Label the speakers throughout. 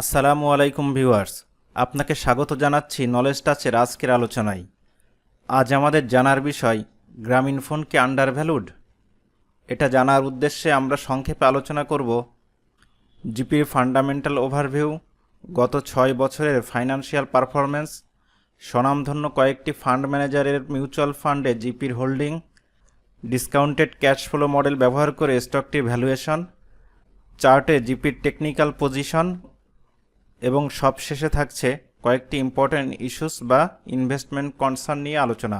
Speaker 1: আসসালামু আলাইকুম ভিউয়ার্স। আপনাকে স্বাগত জানাচ্ছি নলেজ টাচের আজকের আলোচনায়। আজ আমাদের জানার বিষয়, গ্রামীণ ফোন কি আন্ডার ভ্যালুড এটা জানার উদ্দেশ্যে আমরা সংক্ষেপে আলোচনা করব জিপির ফান্ডামেন্টাল ওভারভিউ, গত ছয় বছরের ফাইন্যান্সিয়াল পারফরম্যান্স, স্বনামধন্য কয়েকটি ফান্ড ম্যানেজারের মিউচুয়াল ফান্ডে জিপির holding, discounted cash flow model ব্যবহার করে স্টকটির ভ্যালুয়েশন, চার্টে জিপির টেকনিক্যাল পজিশন এবং সবশেষে থাকছে কয়েকটি ইম্পর্ট্যান্ট ইস্যুস বা ইনভেস্টমেন্ট কনসার্ন নিয়ে আলোচনা।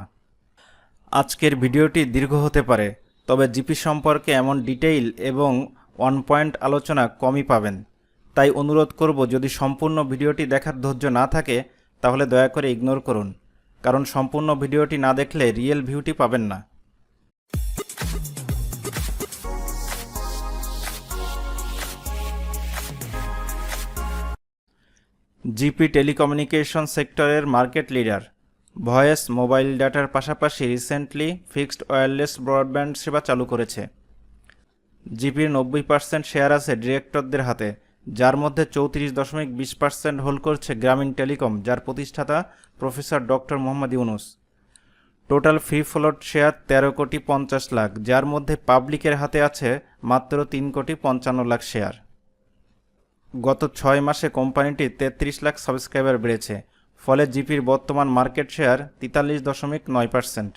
Speaker 1: আজকের ভিডিওটি দীর্ঘ হতে পারে, তবে জিপি সম্পর্কে এমন ডিটেইল এবং ওয়ান পয়েন্ট আলোচনা কমই পাবেন। তাই অনুরোধ করব, যদি সম্পূর্ণ ভিডিওটি দেখার ধৈর্য না থাকে, তাহলে দয়া করে ইগনোর করুন। কারণ সম্পূর্ণ ভিডিওটি না দেখলে রিয়েল ভিউটি পাবেন না। জিপি টেলিকমিউনিকেশন সেক্টরের মার্কেট লিডার। ভয়েস মোবাইল ডাটার পাশাপাশি রিসেন্টলি ফিক্সড ওয়্যারলেস ব্রডব্যান্ড সেবা চালু করেছে। জিপির নব্বই পার্সেন্ট শেয়ার আছে ডিরেক্টরদের হাতে, যার মধ্যে চৌত্রিশ দশমিক বিশ পার্সেন্ট হোল্ড করছে গ্রামীণ টেলিকম, যার প্রতিষ্ঠাতা professor doctor Mohammad Yunus. Total free float share তেরো কোটি পঞ্চাশ লাখ, যার মধ্যে পাবলিকের হাতে আছে মাত্র তিন কোটি পঞ্চান্ন লাখ শেয়ার। গত ছয় মাসে কোম্পানিটি তেত্রিশ লাখ সাবস্ক্রাইবার বেড়েছে, ফলে জিপির বর্তমান মার্কেট শেয়ার তেতাল্লিশ দশমিক নয় পার্সেন্ট।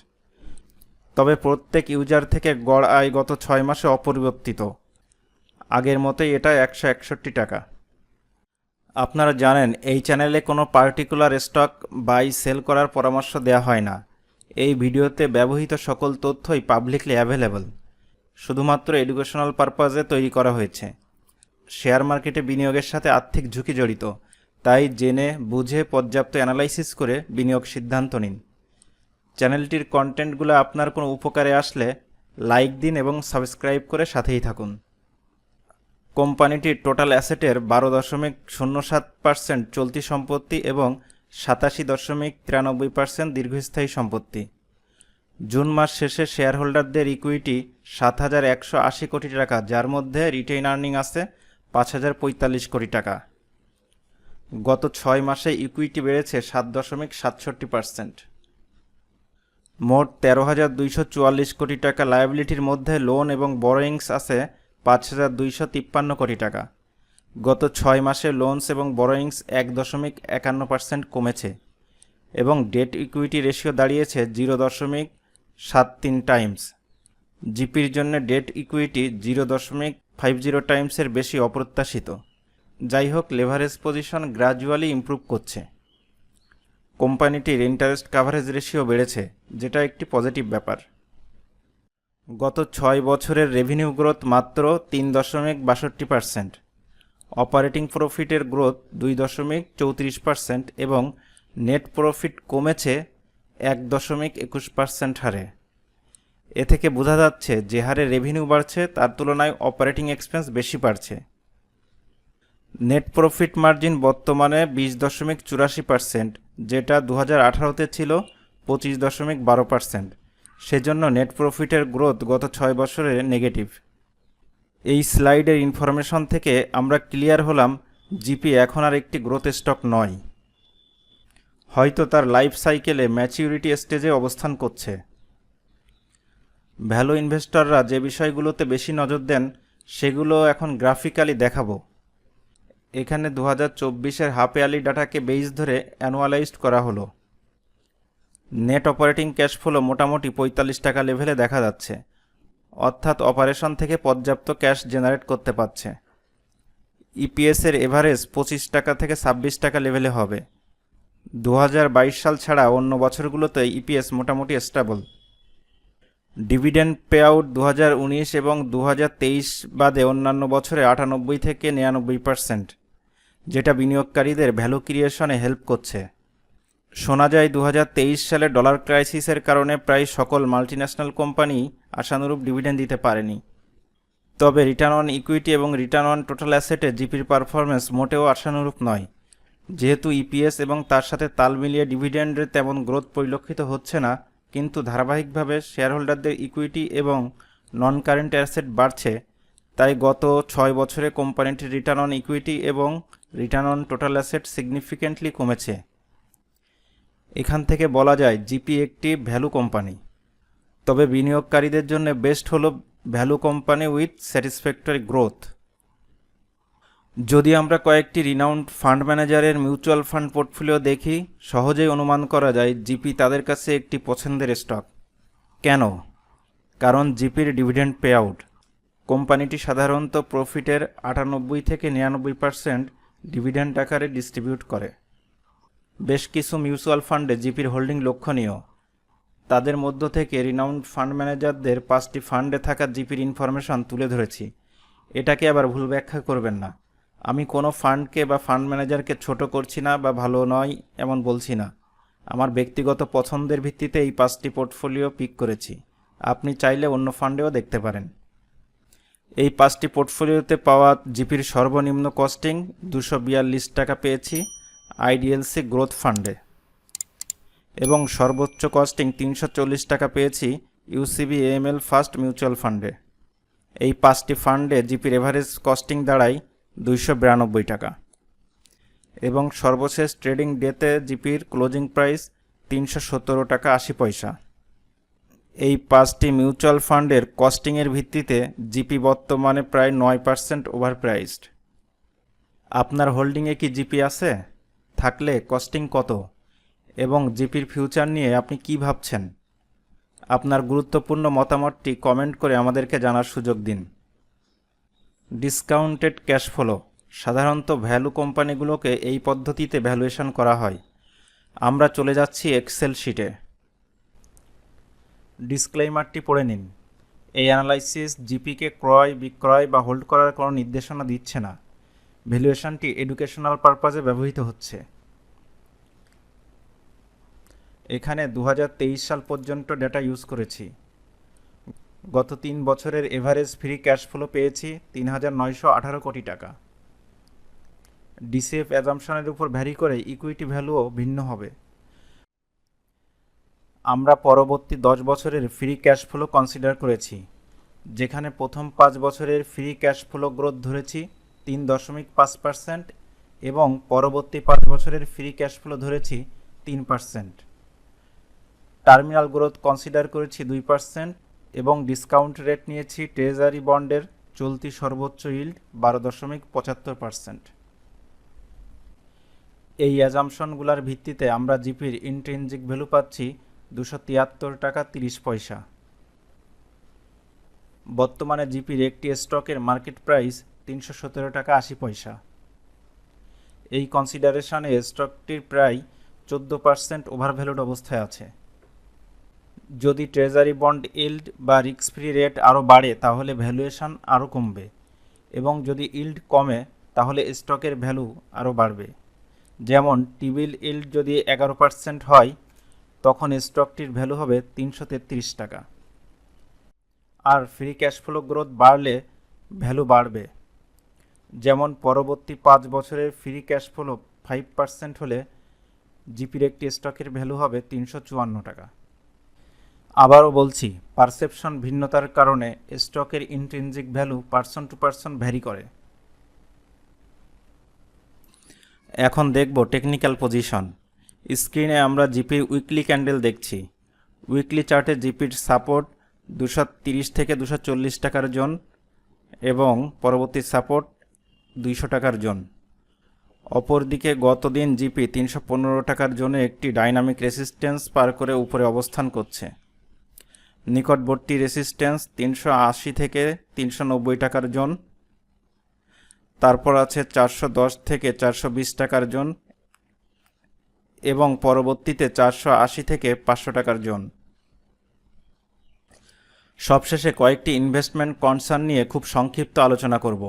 Speaker 1: তবে প্রত্যেক ইউজার থেকে গড় আয় গত ছয় মাসে অপরিবর্তিত। আগের মতোই এটা একশো একষট্টি টাকা। আপনারা জানেন, এই চ্যানেলে কোনো পার্টিকুলার স্টক বাই সেল করার পরামর্শ দেওয়া হয় না। এই ভিডিওতে ব্যবহৃত সকল তথ্যই পাবলিকলি অ্যাভেলেবল। শুধুমাত্র এডুকেশনাল পারপাজে তৈরি করা হয়েছে। শেয়ার মার্কেটে বিনিয়োগের সাথে আর্থিক ঝুঁকি জড়িত, তাই জেনে বুঝে পর্যাপ্ত অ্যানালাইসিস করে বিনিয়োগ সিদ্ধান্ত নিন। চ্যানেলটির কন্টেন্টগুলো আপনার কোনো উপকারে আসলে লাইক দিন এবং সাবস্ক্রাইব করে সাথেই থাকুন। কোম্পানিটির টোটাল অ্যাসেটের বারো দশমিক শূন্য সাত পার্সেন্ট চলতি সম্পত্তি এবং সাতাশি দশমিক তিরানব্বই পার্সেন্ট দীর্ঘস্থায়ী সম্পত্তি। জুন মাস শেষে শেয়ার হোল্ডারদের ইকুইটি সাত হাজার একশো আশি কোটি টাকা, যার মধ্যে রিটেইন আর্নিং আছে পাঁচ হাজার পঁয়তাল্লিশ কোটি টাকা। গত ছয় মাসে ইকুইটি বেড়েছে সাত দশমিক সাতষট্টি পার্সেন্ট মোট তেরো হাজার দুইশো চুয়াল্লিশ কোটি টাকা লায়াবিলিটির মধ্যে লোন এবং বরোয়িংস আছে পাঁচ হাজার দুইশো তিপ্পান্ন কোটি টাকা। গত ছয় মাসে লোনস এবং বরোয়িংস এক দশমিক একান্ন পার্সেন্ট কমেছে এবং ডেট ইকুইটি রেশিও দাঁড়িয়েছে জিরো দশমিক সাত তিন টাইমস জিপির জন্য ডেট ইকুইটি জিরো দশমিক ফাইভ জিরো টাইমসের বেশি অপ্রত্যাশিত। যাই হোক লেভারেজ পজিশন গ্রাজুয়ালি ইমপ্রুভ করছে। কোম্পানিটির ইন্টারেস্ট কাভারেজ রেশিও বেড়েছে, যেটা একটি পজিটিভ ব্যাপার। গত ছয় বছরের রেভিনিউ গ্রোথ মাত্র তিন দশমিক বাষট্টি পার্সেন্ট অপারেটিং প্রফিটের গ্রোথ দুই দশমিক চৌত্রিশ পার্সেন্ট এবং নেট প্রফিট কমেছে এক দশমিক একুশ পার্সেন্ট হারে। এ থেকে বোঝা যাচ্ছে যে হারে রেভিনিউ বাড়ছে, তার তুলনায় অপারেটিং এক্সপেন্স বেশি বাড়ছে। নেট প্রফিট মার্জিন বর্তমানে বিশ দশমিক চুরাশি পার্সেন্ট যেটা দু হাজার আঠারোতে ছিল পঁচিশ দশমিক বারো পার্সেন্ট সেজন্য নেট প্রফিটের গ্রোথ গত ছয় বছরে নেগেটিভ এই স্লাইডের ইনফরমেশন থেকে আমরা ক্লিয়ার হলাম জিপি এখন আর একটি গ্রোথ স্টক নয়। হয়তো তার লাইফ সাইকেলে ম্যাচিউরিটি স্টেজে অবস্থান করছে। ভ্যালু ইনভেস্টররা যে বিষয়গুলোতে বেশি নজর দেন, সেগুলো এখন গ্রাফিক্যালি দেখাবো। এখানে দু হাজার চব্বিশের হাফ ইয়ারলি ডাটাকে বেইস ধরে অ্যানুয়ালাইজড করা হলো। নেট অপারেটিং ক্যাশ ফ্লো মোটামুটি পঁয়তাল্লিশ টাকা লেভেলে দেখা যাচ্ছে। অর্থাৎ অপারেশন থেকে পর্যাপ্ত ক্যাশ জেনারেট করতে পারছে। ইপিএসের এভারেজ পঁচিশ টাকা থেকে ছাব্বিশ টাকা লেভেলে হবে। দু হাজার বাইশ সাল ছাড়া অন্য বছরগুলোতে ইপিএস মোটামুটি স্টেবল। ডিভিডেন্ড পে আউট দু হাজার উনিশ এবং দু হাজার তেইশ বাদে অন্যান্য বছরে আটানব্বই থেকে নিরানব্বই পার্সেন্ট, যেটা বিনিয়োগকারীদের ভ্যালু ক্রিয়েশনে হেল্প করছে। শোনা যায় দু হাজার তেইশ সালে ডলার ক্রাইসিসের কারণে প্রায় সকল মাল্টিন্যাশনাল কোম্পানি আশানুরূপ ডিভিডেন্ড দিতে পারেনি। তবে রিটার্ন অন ইকুইটি এবং রিটার্ন অন টোটাল অ্যাসেটে জিপির পারফরমেন্স মোটেও আশানুরূপ নয়। যেহেতু ইপিএস এবং তার সাথে তাল মিলিয়ে ডিভিডেন্ডের তেমন গ্রোথ পরিলক্ষিত হচ্ছে না কিন্তু ধারাবাহিকভাবে শেয়ার হোল্ডারদের ইকুইটি এবং নন কারেন্ট অ্যাসেট বাড়ছে, তাই গত ছয় বছরে কোম্পানিটির রিটার্ন অন ইকুইটি এবং return on total asset significantly কমেছে। এখান থেকে বলা যায় জিপি একটি ভ্যালু কোম্পানি তবে বিনিয়োগকারীদের জন্য বেস্ট হলো value company with satisfactory growth যদি আমরা কয়েকটি রিনাউন্ড ফান্ড ম্যানেজারের মিউচুয়াল ফান্ড পোর্টফোলিও দেখি, সহজেই অনুমান করা যায় জিপি তাদের কাছে একটি পছন্দের স্টক কেন? কারণ জিপির ডিভিডেন্ড পে আউট কোম্পানিটি সাধারণত প্রফিটের আটানব্বই থেকে নিরানব্বই পার্সেন্ট ডিভিডেন্ড আকারে ডিস্ট্রিবিউট করে। বেশ কিছু মিউচুয়াল ফান্ডে জিপির হোল্ডিং লক্ষণীয়। তাদের মধ্য থেকে রিনাউন্ড ফান্ড ম্যানেজারদের পাঁচটি ফান্ডে থাকা জিপির ইনফরমেশন তুলে ধরেছি। এটাকে আবার ভুল ব্যাখ্যা করবেন না। আমি কোনো ফান্ডকে বা ফান্ড ম্যানেজারকে ছোট করছি না বা ভালো নয় এমন বলছি না। আমার ব্যক্তিগত পছন্দের ভিত্তিতে এই পাঁচটি পোর্টফোলিও পিক করেছি। আপনি চাইলে অন্য ফান্ডেও দেখতে পারেন। এই পাঁচটি পোর্টফোলিওতে পাওয়া জিপির সর্বনিম্ন কস্টিং দুশো বিয়াল্লিশ টাকা পেয়েছি আইডিএলসি গ্রোথ ফান্ডে। এবং সর্বোচ্চ কস্টিং তিনশো চল্লিশ টাকা পেয়েছি ইউসিবি এএমএল ফার্স্ট মিউচুয়াল ফান্ডে। এই পাঁচটি ফান্ডে জিপির এভারেজ কস্টিং দাঁড়ায় দুইশো বিরানব্বই টাকা। এবং সর্বশেষ ট্রেডিং ডেতে জিপির ক্লোজিং প্রাইস তিনশো সতেরো টাকা আশি পয়সা। এই পাঁচটি মিউচুয়াল ফান্ডের কস্টিংয়ের ভিত্তিতে জিপি বর্তমানে প্রায় নয় পার্সেন্ট ওভার প্রাইসড আপনার হোল্ডিংয়ে কি জিপি আছে? থাকলে কস্টিং কত? এবং জিপির ফিউচার নিয়ে আপনি কি ভাবছেন? আপনার গুরুত্বপূর্ণ মতামতটি কমেন্ট করে আমাদেরকে জানার সুযোগ দিন। ডিসকাউন্টেড ক্যাশ ফ্লো সাধারণত ভ্যালু কোম্পানিগুলোকে এই পদ্ধতিতে ভ্যালুয়েশন করা হয়। আমরা চলে যাচ্ছি এক্সেল শিটে ডিসক্লেইমারটি পড়ে নিন। এই অ্যানালাইসিস জিপিকে ক্রয়, বিক্রয় বা হোল্ড করার কোনো নির্দেশনা দিচ্ছে না। ভ্যালুয়েশনটি এডুকেশনাল পারপাজে ব্যবহৃত হচ্ছে। এখানে দু হাজার তেইশ সাল পর্যন্ত ডেটা ইউজ করেছি। গত তিন বছরের এভারেজ ফ্রি ক্যাশ ফ্লো পেয়েছি তিন হাজার নয়শো আঠারো কোটি টাকা। ডিসিএফ অ্যাজামশনের উপর ভ্যারি করে ইকুইটি ভ্যালুও ভিন্ন হবে। আমরা পরবর্তী দশ বছরের ফ্রি ক্যাশ ফ্লো কনসিডার করেছি, যেখানে প্রথম পাঁচ বছরের ফ্রি ক্যাশ ফ্লো গ্রোথ ধরেছি তিন দশমিক পাঁচ পার্সেন্ট এবং পরবর্তী পাঁচ বছরের ফ্রি ক্যাশ ফ্লো ধরেছি তিন পার্সেন্ট টার্মিনাল গ্রোথ কনসিডার করেছি দুই পার্সেন্ট এবং ডিসকাউন্ট রেট নিয়েছি ট্রেজারি বন্ডের চলতি সর্বোচ্চ ইল্ড বারো দশমিক পঁচাত্তর পার্সেন্ট এই অ্যাজামশনগুলোর ভিত্তিতে আমরা জিপির ইন্ট্রেনজিক ভ্যালু পাচ্ছি দুশো তিয়াত্তর টাকা তিরিশ পয়সা। বর্তমানে জিপির একটি স্টকের মার্কেট প্রাইস তিনশো সতেরো টাকা আশি পয়সা। এই কনসিডারেশনে স্টকটির প্রায় চোদ্দ পার্সেন্ট ওভারভ্যালুড অবস্থায় আছে। যদি ট্রেজারি বন্ড ইল্ড বা রিস্ক ফ্রি রেট আরও বাড়ে, তাহলে ভ্যালুয়েশন আরও কমবে। এবং যদি ইল্ড কমে, তাহলে স্টকের ভ্যালু আরও বাড়বে। যেমন টিবিল ইল্ড যদি এগারো পার্সেন্ট হয়, তখন স্টকটির ভ্যালু হবে তিনশো তেত্রিশ টাকা। আর ফ্রি ক্যাশ ফ্লো গ্রোথ বাড়লে ভ্যালু বাড়বে। যেমন, পরবর্তী পাঁচ বছরের free cash flow five percent হলে জিপির একটি স্টকের ভ্যালু হবে তিনশো চুয়ান্ন টাকা। আবারও বলছি পারসেপশন ভিন্নতার কারণে স্টকের intrinsic value person to person vary করে। এখন দেখব টেকনিক্যাল পজিশন স্ক্রিনে আমরা জিপির উইকলি ক্যান্ডেল দেখছি। উইকলি চার্টে জিপির সাপোর্ট দুশো তিরিশ থেকে দুশো টাকার জোন এবং পরবর্তী সাপোর্ট দুইশো টাকার জোন। অপরদিকে গতদিন জিপি তিনশো পনেরো টাকার জন্য একটি ডাইনামিক রেসিস্ট্যান্স পার করে উপরে অবস্থান করছে। নিকটবর্তী রেসিস্ট্যান্স তিনশো আশি থেকে তিনশো নব্বই টাকার জোন। তারপর আছে চারশো দশ থেকে চারশো বিশ টাকার জোন এবং পরবর্তীতে চারশো আশি থেকে পাঁচশো টাকার জোন। সবশেষে কয়েকটি ইনভেস্টমেন্ট কনসার্ন নিয়ে খুব সংক্ষিপ্ত আলোচনা করব।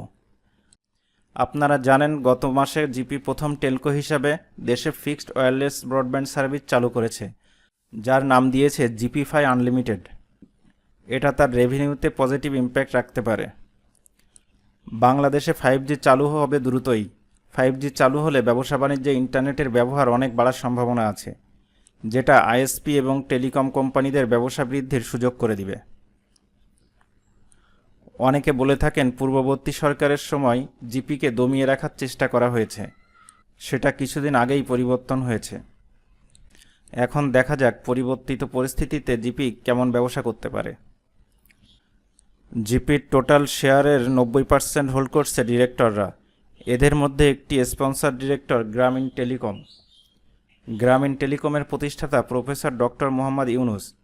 Speaker 1: আপনারা জানেন, গত মাসে জিপি প্রথম টেলকো হিসাবে দেশে ফিক্সড ওয়্যারলেস ব্রডব্যান্ড সার্ভিস চালু করেছে, যার নাম দিয়েছে জিপি ফাই আনলিমিটেড এটা তার রেভিনিউতে পজিটিভ ইম্প্যাক্ট রাখতে পারে। বাংলাদেশে ফাইভ জি চালু হবে দ্রুতই। ফাইভ জি চালু হলে ব্যবসা বাণিজ্যে ইন্টারনেটের ব্যবহার অনেক বাড়ার সম্ভাবনা আছে, যেটা আইএসপি এবং টেলিকম কোম্পানিদের ব্যবসা বৃদ্ধির সুযোগ করে দিবে। অনেকে বলে থাকেন, পূর্ববর্তী সরকারের সময় জিপিকে দমিয়ে রাখার চেষ্টা করা হয়েছে। সেটা কিছুদিন আগেই পরিবর্তন হয়েছে। এখন দেখা যাক পরিবর্তিত পরিস্থিতিতে জিপি কেমন ব্যবসা করতে পারে। জিপির টোটাল শেয়ারের নব্বই পার্সেন্ট হোল্ড করছে ডিরেক্টররা। এদের মধ্যে একটি স্পন্সর ডিরেক্টর গ্রামীণ টেলিকম। গ্রামীণ টেলিকমের প্রতিষ্ঠাতা প্রফেসর ডক্টর মোহাম্মদ ইউনুস,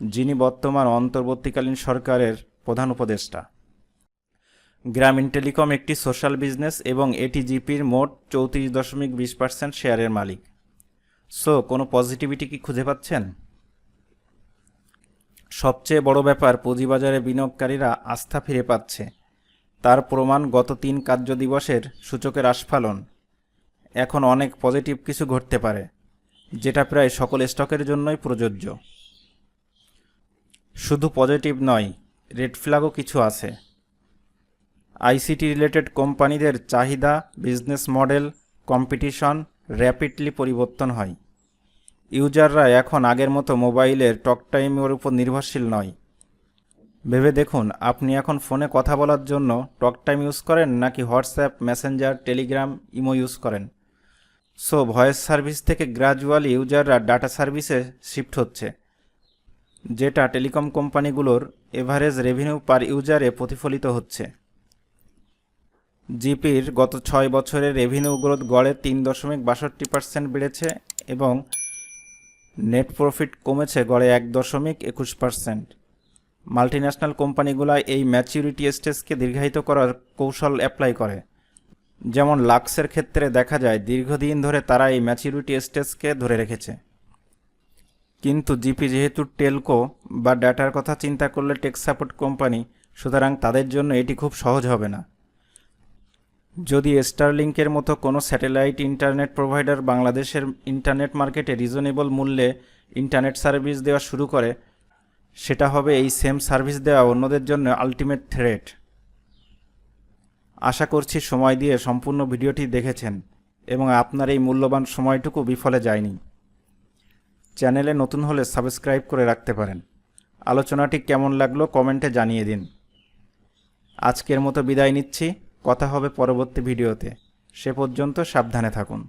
Speaker 1: যিনি বর্তমান অন্তর্বর্তীকালীন সরকারের প্রধান উপদেষ্টা। গ্রামীণ টেলিকম একটি সোশ্যাল বিজনেস এবং এটি জিপির মোট চৌত্রিশ দশমিক বিশ পার্সেন্ট শেয়ারের মালিক। সো, কোনো পজিটিভিটি কি খুঁজে পাচ্ছেন? সবচেয়ে বড় ব্যাপার, পুঁজিবাজারে বিনিয়োগকারীরা আস্থা ফিরে পাচ্ছে। তার প্রমাণ গত তিন কার্য দিবসের সূচকের আস্ফালন। এখন অনেক পজিটিভ কিছু ঘটতে পারে, যেটা প্রায় সকল স্টকের জন্যই প্রযোজ্য। শুধু পজিটিভ নয়, রেড ফ্ল্যাগও কিছু আছে। আইসিটি রিলেটেড কোম্পানিদের চাহিদা, বিজনেস মডেল, কম্পিটিশন র্যাপিডলি পরিবর্তন হয়। ইউজাররা এখন আগের মতো মোবাইলের টক টাইমের উপর নির্ভরশীল নয়। ভেবে দেখুন, আপনি এখন ফোনে কথা বলার জন্য টক টাইম ইউজ করেন নাকি WhatsApp, Messenger, Telegram, imo use করেন। সো, ভয়েস সার্ভিস থেকে গ্রাজুয়ালি ইউজাররা ডাটা সার্ভিসে শিফট হচ্ছে, যেটা টেলিকম কোম্পানিগুলোর এভারেজ রেভিনিউ পার ইউজারে প্রতিফলিত হচ্ছে। জিপির গত ছয় বছরের রেভিনিউ গ্রোথ গড়ে তিন দশমিক বাষট্টি পার্সেন্ট বেড়েছে এবং নেট প্রফিট কমেছে গড়ে এক দশমিক একুশ পার্সেন্ট। মাল্টিন্যাশনাল কোম্পানিগুলো এই ম্যাচিউরিটি স্টেজকে দীর্ঘায়িত করার কৌশল অ্যাপ্লাই করে। যেমন লাক্সের ক্ষেত্রে দেখা যায়, দীর্ঘদিন ধরে তারা এই ম্যাচিউরিটি স্টেজকে ধরে রেখেছে। কিন্তু জিপি যেহেতু টেলকো বা ডাটার কথা চিন্তা করলে টেক সাপোর্ট কোম্পানি, সুতরাং তাদের জন্য এটি খুব সহজ হবে না। যদি স্টারলিংকের মতো কোনো স্যাটেলাইট ইন্টারনেট প্রোভাইডার বাংলাদেশের ইন্টারনেট মার্কেটে রিজনেবল মূল্যে ইন্টারনেট সার্ভিস দেওয়া শুরু করে, সেটা হবে এই সেম সার্ভিস দেওয়া অন্যদের জন্য আলটিমেট থ্রেট। আশা করছি সময় দিয়ে সম্পূর্ণ ভিডিওটি দেখেছেন এবং আপনার এই মূল্যবান সময়টুকু বিফলে যায়নি। চ্যানেলে নতুন হলে সাবস্ক্রাইব করে রাখতে পারেন। আলোচনাটি কেমন লাগল কমেন্টে জানিয়ে দিন। আজকের মতো বিদায় নিচ্ছি। কথা হবে পরবর্তী ভিডিওতে। সে পর্যন্ত সাবধানে থাকুন।